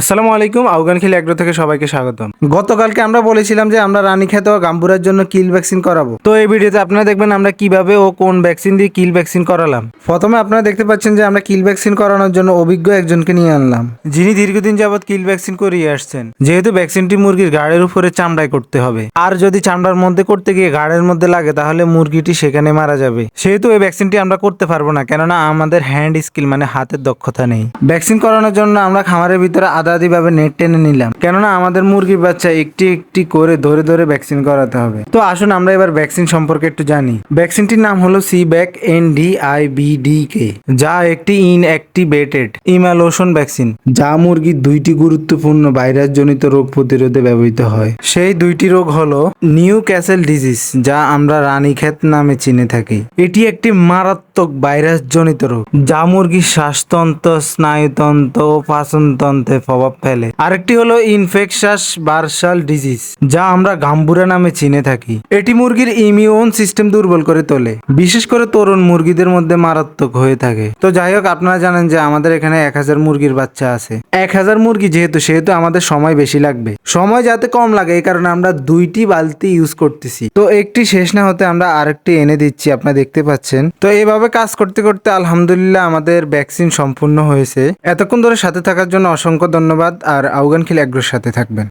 আসসালামু আলাইকুম আফগান খিল এগ্রো থেকে সবাইকে স্বাগতম। গতকালকে আমরা বলেছিলাম যে আমরা রানীক্ষেত ও গাম্বুরার জন্য কিল ভ্যাকসিন করাবো। তো এই ভিডিওতে আপনারা দেখবেন আমরা কীভাবে ও কোন ভ্যাকসিন দিয়ে কিল ভ্যাকসিন করালাম। প্রথমে আপনারা দেখতে পাচ্ছেন যে আমরা কিল ভ্যাকসিন করানোর জন্য অভিজ্ঞ একজনকে নিয়ে আনলাম, যিনি দীর্ঘদিন যাবত কিল ভ্যাকসিন করিয়ে আসছেন। যেহেতু ভ্যাকসিনটি মুরগির গাড়ের উপরে চামড়ায় করতে হবে। আর যদি চামড়ার মধ্যে করতে গিয়ে গাড়ের মধ্যে লাগে, তাহলে মুরগিটি সেখানে মারা যাবে। সেহেতু এই ভ্যাকসিনটি আমরা করতে পারব না, কেননা আমাদের হ্যান্ড স্কিল মানে হাতের দক্ষতা নেই। ভ্যাকসিন করানোর জন্য আমরা খামারের ভিতরে আদা ভাবে নেট টেনে নিলাম। কেননা আমাদের মুরগির বাচ্চা একটি একটি করে ধরে ধরে ভ্যাকসিন করাতে হবে। তো আসুন আমরা এবার ভ্যাকসিন সম্পর্কে একটু জানি। ভ্যাকসিনটির নাম হলো C back N D I B D K যা একটি ইনঅ্যাক্টিভেটেড ইমালোশন ভ্যাকসিন যা মুরগির দুইটি গুরুত্বপূর্ণ ভাইরাস জনিত রোগ প্রতিরোধে ব্যবহৃত হয়। সেই দুইটি রোগ হলো নিউ ক্যাসেল ডিজিজ যা আমরা রানীক্ষেত নামে চিনে থাকি। এটি একটি মারাত্মক ভাইরাস জনিত রোগ, যা মুরগির শ্বাসতন্ত্র, স্নায়ুতন্ত্র ও পাচনতন্ত্রে প্রভাব ফেলে। আরেকটি হলো ইনফেকশাস বার্সাল ডিজিজ যা আমরা গাম্বুরা নামে চিনে থাকি। এটি মুরগির ইমিউন সিস্টেম দুর্বল করে তোলে। বিশেষ করে তরুণ মুরগিদের মধ্যে মারাত্মক হয়ে থাকে। তো যাই হোক, আপনারা জানেন যে আমাদের এখানে এক হাজার মুরগির বাচ্চা আছে। এক হাজার মুরগি যেহেতু, সেহেতু আমাদের সময় বেশি লাগবে। সময় যাতে কম লাগে, এই কারণে আমরা দুইটি বালতি ইউজ করতেছি। তো একটি শেষ না হতে আমরা আরেকটি এনে দিচ্ছি, আপনারা দেখতে পাচ্ছেন। তো এইভাবে কাজ করতে করতে আলহামদুলিল্লাহ আমাদের ভ্যাকসিন সম্পূর্ণ হয়েছে। এতক্ষণ ধরে সাথে থাকার জন্য অসংখ্য ধন্যবাদ, আর আউগান খিল এগ্রোর সাথে থাকবেন।